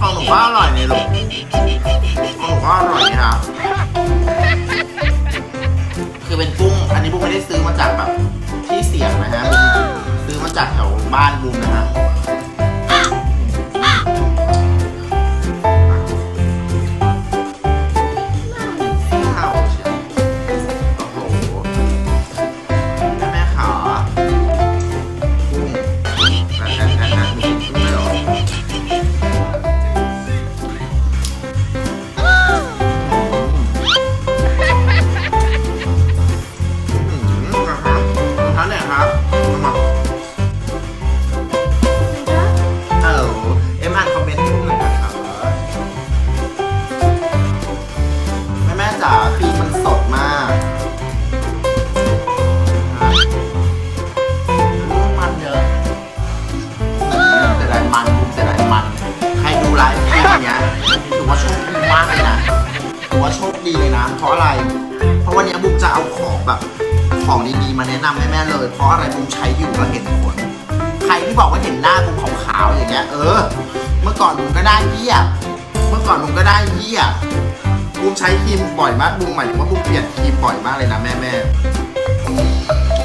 ของหนูว่าอร่อยนี่ลูกของหนูว่าอร่อยนี่ครับคือเป็นกุ้ง อันนี้บุ้งไม่ได้ซื้อมาจากแบบที่เสียงนะฮะ ซื้อมาจากแถวบ้านบุ้งนะฮะ ครีมมันสดมากมันเยอะแต่ไรมันแต่ไรมัน ใครดูไลฟ์คลิปอย่างเงี้ยถือว่าโชคดีมากเลยนะถือว่าโชคดีเลยนะเพราะอะไร เพราะวันนี้บุ๊กจะเอาของแบบของดีๆมาแนะนำแม่ๆเลย เพราะอะไรบุ๊กใช้อยู่แล้วเห็นผล ใครที่บอกว่าเห็นหน้าบุ๊กขาวๆอย่างเงี้ยเออ เมื่อก่อนบุ๊กก็ได้เหี้ยเมื่อก่อนบุ๊กก็ได้เหี้ย บูมใช้ครีมบ่อยมากบูมหมายถึงว่าบูมเปลี่ยนครีมบ่อยมากเลยนะแม่แม่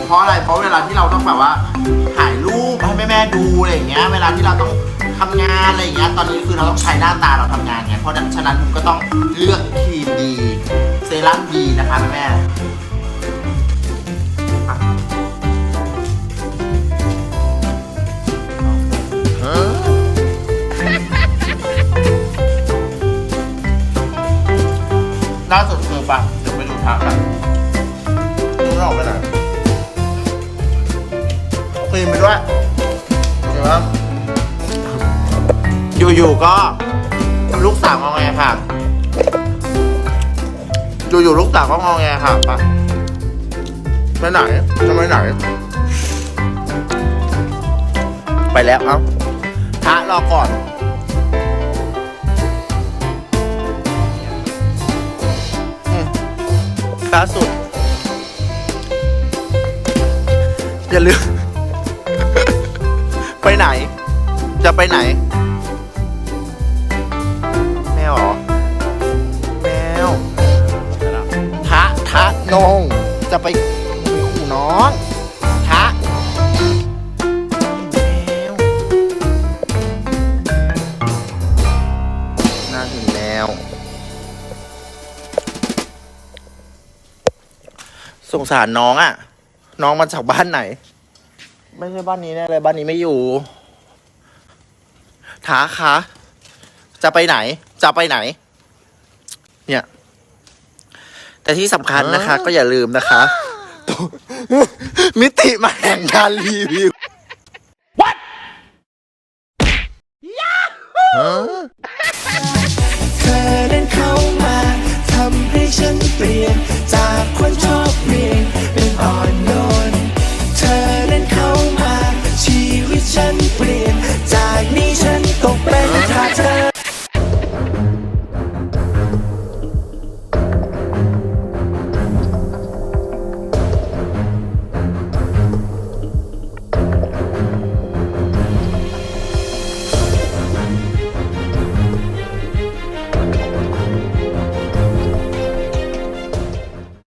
เพราะอะไรเพราะเวลาที่เราต้องแบบว่าถ่ายรูปให้แม่แม่ดูอะไรอย่างเงี้ย เวลาที่เราต้องทำงานอะไรอย่างเงี้ยตอนนี้คือเราต้องใช้หน้าตาเราทำงานไงเพราะฉะนั้นบูมก็ต้องเลือกครีมดี เซรั่มดีนะคะแม่ๆ ล่าสุดคือปะเดี๋ยวไปดูทักกันดูไม่ออกไปไหนเอาฟิล์มไปด้วยเดี๋ยวนะอยู่ๆก็ ลูกสาวงอแงค่ะ อยู่ๆลูกสาวก็งอแงค่ะไปไปไหนจะไปไหน ไปแล้วเอ้าทะรอก่อน ล่าสุด อย่าลืม ไปไหน จะไปไหน แมวเหรอ แมวทะทะนง จะไปไปขู่น้อง สงสารน้องอะ่ะ น้องมาจากบ้านไหน ไม่ใช่บ้านนี้แน่เลยบ้านนี้ไม่อยู่ถาคะ จะไปไหน จะไปไหน เนี่ย แต่ที่สำคัญนะคะ ก็อย่าลืมนะคะ มิติมาแห่งการรีวิว What เธอเดินเข้ามาทำให้ฉันเปลี่ยนใจ